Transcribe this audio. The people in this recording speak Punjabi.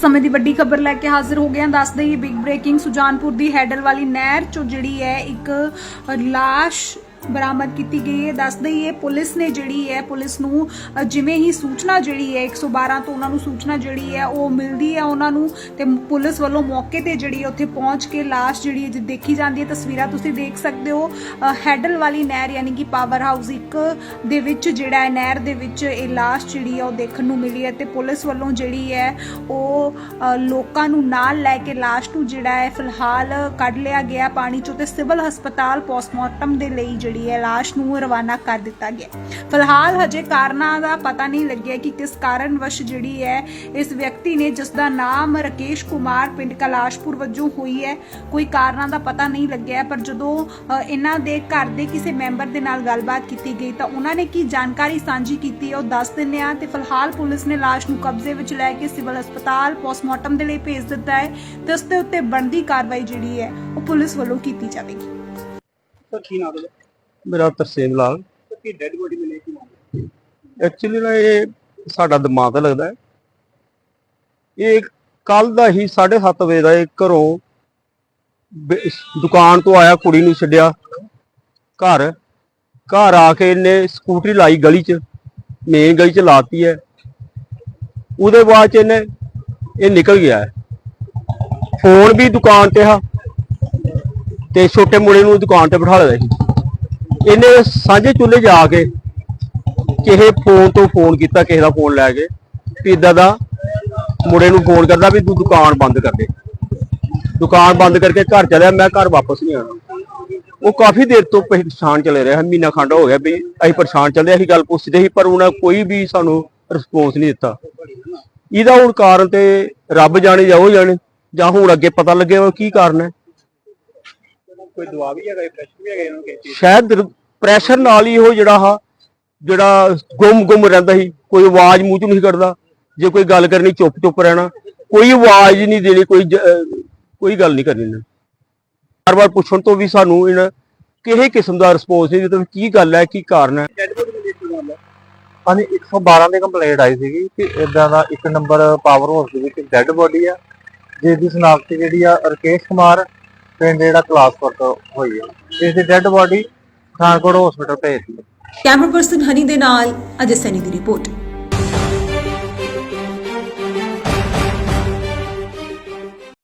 ਸਮੇਂ ਦੀ ਵੱਡੀ ਖਬਰ ਲੈ ਕੇ ਹਾਜ਼ਰ ਹੋ ਗਏ ਹਾਂ। ਦੱਸ ਦਈਏ ਬਿਗ ਬ੍ਰੇਕਿੰਗ ਸੁਜਾਨਪੁਰ ਦੀ ਹੈਡਲ ਵਾਲੀ ਨਹਿਰ ਚੋਂ ਜਿਹੜੀ ਹੈ ਇੱਕ ਲਾਸ਼ ਬਰਾਮਦ ਕੀਤੀ ਗਈ ਹੈ। ਦੱਸ ਦਈਏ ਪੁਲਿਸ ਨੇ ਜਿਹੜੀ ਹੈ, ਪੁਲਿਸ ਨੂੰ ਜਿਵੇਂ ਹੀ ਸੂਚਨਾ ਜਿਹੜੀ ਹੈ 112 ਤੋਂ ਉਹਨਾਂ ਨੂੰ ਸੂਚਨਾ ਜਿਹੜੀ ਹੈ, ਉਹ ਮਿਲਦੀ ਹੈ ਉਹਨਾਂ ਨੂੰ ਤੇ ਪੁਲਿਸ ਵੱਲੋਂ ਮੌਕੇ ਤੇ ਜਿਹੜੀ ਹੈ ਉੱਥੇ ਪਹੁੰਚ ਕੇ ਲਾਸ਼ ਜਿਹੜੀ ਹੈ ਦੇਖੀ ਜਾਂਦੀ ਹੈ, ਤਸਵੀਰਾਂ ਤੁਸੀਂ ਦੇਖ ਸਕਦੇ ਹੋ। ਹੈਡਲ ਵਾਲੀ ਨਹਿਰ ਯਾਨੀ ਕਿ ਪਾਵਰ ਹਾਊਸ ਇੱਕ ਦੇ ਵਿੱਚ ਜਿਹੜਾ ਹੈ, ਨਹਿਰ ਦੇ ਵਿੱਚ ਇਹ ਲਾਸ਼ ਜਿਹੜੀ ਹੈ, ਉਹ ਦੇਖਣ ਨੂੰ ਮਿਲੀ ਹੈ ਤੇ ਪੁਲਿਸ ਵੱਲੋਂ ਜਿਹੜੀ ਹੈ, ਉਹ ਲੋਕਾਂ ਨੂੰ ਨਾਲ ਲੈ ਕੇ ਲਾਸ਼ ਨੂੰ ਜਿਹੜਾ ਹੈ, ਫਿਲਹਾਲ ਕੱਢ ਲਿਆ ਗਿਆ ਪਾਣੀ ਚੋਂ ਤੇ ਸਿਵਲ ਹਸਪਤਾਲ ਪੋਸਟਮਾਰਟਮ ਦੇ ਲਈ ਜਿਹੜੀ ਹੈ ਲਾਸ਼ ਨੂੰ ਰਵਾਨਾ ਕਰ ਦਿੱਤਾ ਗਿਆ ਫਿਲਹਾਲ ਹਜੇ ਕਾਰਨਾਂ ਦਾ ਪਤਾ ਨਹੀਂ ਲੱਗਿਆ ਕਿ ਕਿਸ ਕਾਰਨ ਵਸ਼ ਜਿਹੜੀ ਹੈ ਇਸ ਵਿਅਕਤੀ ਨੇ ਜਿਸ ਦਾ ਨਾਮ ਰਕੇਸ਼ ਕੁਮਾਰ ਪਿੰਡ ਕਲਾਸ਼ਪੁਰ ਵਜੋਂ ਹੋਈ ਹੈ, ਕੋਈ ਕਾਰਨਾਂ ਦਾ ਪਤਾ ਨਹੀਂ ਲੱਗਿਆ ਪਰ ਜਦੋਂ ਇਹਨਾਂ ਦੇ ਘਰ ਦੇ ਕਿਸੇ ਮੈਂਬਰ ਦੇ ਨਾਲ ਗੱਲਬਾਤ ਕੀਤੀ ਗਈ ਤਾਂ ਉਹਨਾਂ ਨੇ ਕੀ ਜਾਣਕਾਰੀ ਸਾਂਝੀ ਕੀਤੀ ਹੈ, ਉਹ ਦੱਸ ਦਿੰਦੇ ਆ ਤੇ ਫਿਲਹਾਲ ਪੁਲਿਸ ਨੇ ਲਾਸ਼ ਨੂੰ ਕਬਜ਼ੇ ਵਿੱਚ ਲੈ ਕੇ ਸਿਵਲ ਹਸਪਤਾਲ ਪੋਸਟਮਾਰਟਮ ਦੇ ਲਈ ਭੇਜ ਦਿੱਤਾ ਹੈ ਤੇ ਉਸ ਦੇ ਉੱਤੇ ਬਣਦੀ ਕਾਰਵਾਈ ਜਿਹੜੀ ਹੈ, ਉਹ ਪੁਲਿਸ ਵੱਲੋਂ ਕੀਤੀ ਜਾਵੇਗੀ। ਸਰ, ਕੀ ਨਾਮ ਹੈ? ਮੇਰਾ ਤਰਸੇਮ ਲਾਲ। ਕੀ ਡੈਡ ਬੋਡੀ ਮਿਲੀ ਕੀ ਐਕਚੁਅਲੀ ਨਾ ਇਹ ਸਾਡਾ ਦਿਮਾਗ ਤਾਂ ਲੱਗਦਾ ਹੈ। ਇਹ ਕੱਲ ਦਾ ਹੀ 7:30 ਵਜੇ ਦਾ ਇਹ ਘਰੋਂ ਦੁਕਾਨ ਤੋਂ ਆਇਆ ਕੁੜੀ ਨੂੰ ਛੱਡਿਆ। ਘਰ ਘਰ ਆ ਕੇ ਇਹਨੇ ਸਕੂਟਰੀ ਲਾਈ ਗਲੀ 'ਚ ਮੇਨ ਗਲੀ 'ਚ ਲਾਤੀ ਹੈ। ਉਹਦੇ ਬਾਅਦ 'ਚ ਇਹਨੇ ਇਹ ਨਿਕਲ ਗਿਆ ਹੈ। ਫੋਨ ਵੀ ਦੁਕਾਨ ਤੇ ਆ ਤੇ ਛੋਟੇ ਮੁੰਡੇ ਨੂੰ ਦੁਕਾਨ ਤੇ ਬਿਠਾ ਲਿਆ ਸੀ। ਇਹਨੇ ਸਾਂਝੇ ਚੁੱਲ੍ਹੇ ਜਾ ਕੇ ਕਿਸੇ ਫੋਨ ਤੋਂ ਫੋਨ ਕੀਤਾ, ਕਿਸੇ ਦਾ ਫੋਨ ਲੈ ਕੇ ਵੀ ਇਦਾਂ ਦਾ ਮੁੰਡੇ ਨੂੰ ਫੋਨ ਕਰਦਾ ਵੀ ਤੂੰ ਦੁਕਾਨ ਬੰਦ ਕਰ ਦੇ। ਦੁਕਾਨ ਬੰਦ ਕਰਕੇ ਘਰ ਚਲਿਆ, ਮੈਂ ਘਰ ਵਾਪਸ ਨਹੀਂ ਆਣਾ ਉਹ ਕਾਫੀ ਦੇਰ ਤੋਂ ਪਰੇਸ਼ਾਨ ਚਲੇ ਰਿਹਾ, ਮਹੀਨਾ ਖੰਡ ਹੋ ਗਿਆ ਵੀ ਅਸੀਂ ਪਰੇਸ਼ਾਨ ਚੱਲਦੇ ਅਸੀਂ ਗੱਲ ਪੁੱਛਦੇ ਸੀ, ਪਰ ਉਹਨਾਂ ਕੋਈ ਵੀ ਸਾਨੂੰ ਰਿਸਪੌਂਸ ਨਹੀਂ ਦਿੱਤਾ। ਇਹਦਾ ਹੁਣ ਕਾਰਨ ਤੇ ਰੱਬ ਜਾਣੇ ਜਾਂ ਉਹ ਜਾਣੇ, ਜਾਂ ਹੁਣ ਅੱਗੇ ਪਤਾ ਲੱਗੇ ਉਹ ਕੀ ਕਾਰਨ ਹੈ। ਕੋਈ ਦਵਾ ਵੀ ਹੈਗਾ ਪ੍ਰੈਸ਼ਰ ਵੀ ਹੈਗਾ ਇਹਨਾਂ ਨੂੰ ਕਿਸੇ ਚੀਜ਼ ਸ਼ਾਇਦ ਪ੍ਰੈਸ਼ਰ ਨਾਲ ਹੀ ਉਹ ਜਿਹੜਾ ਹਾ ਜਿਹੜਾ ਗੁੰਮ ਗੁੰਮ ਰਹਿੰਦਾ ਸੀ ਕੋਈ ਆਵਾਜ਼ ਮੂੰਹ ਚੋਂ ਨਹੀਂ ਕੱਢਦਾ ਜੇ ਕੋਈ ਗੱਲ ਕਰਨੀ ਚੁੱਪ ਚੁੱਪ ਰਹਿਣਾ ਕੋਈ ਆਵਾਜ਼ ਹੀ ਨਹੀਂ ਦੇਣੀ ਕੋਈ ਕੋਈ ਗੱਲ ਨਹੀਂ ਕਰਨੀ ਇਹਨਾਂ ਬਾਰ-ਬਾਰ ਪੁੱਛਣ ਤੋਂ ਵੀ ਸਾਨੂੰ ਇਹਨਾਂ ਕਿਸੇ ਕਿਸਮ ਦਾ ਰਿਸਪੌਂਸ ਨਹੀਂ ਦਿੱਤਾ ਕੀ ਗੱਲ ਹੈ ਕੀ ਕਾਰਨ ਹੈ? ਹਾਂਜੀ 112 ਦੀ ਕੰਪਲੇਂਟ ਆਈ ਸੀਗੀ ਕਿ ਇਦਾਂ ਦਾ ਇੱਕ ਨੰਬਰ ਪਾਵਰ ਹਾਊਸ ਦੇ ਵਿੱਚ ਡੈੱਡ ਬੋਡੀ ਆ ਜਿਸ ਦੀ ਸ਼ਨਾਖਤ ਜਿਹੜੀ ਆ ਰਕੇਸ਼ ਕੁਮਾਰ ਪਿੰਡ ਜਿਹੜਾ ਕਲਾਸਪੁਰ ਹੋਈ ਆ, ਇਸ ਦੀ ਡੈੱਡ ਬੋਡੀ ਪਠਾਨਕੋਟ ਹਸਪੀਟਲ ਭੇਜ ਕੈਮਰਾ ਪਰਸਨ ਹਨੀ ਦੇ ਨਾਲ ਅਜੇ ਸੈਨੀ ਦੀ ਰਿਪੋਰਟ।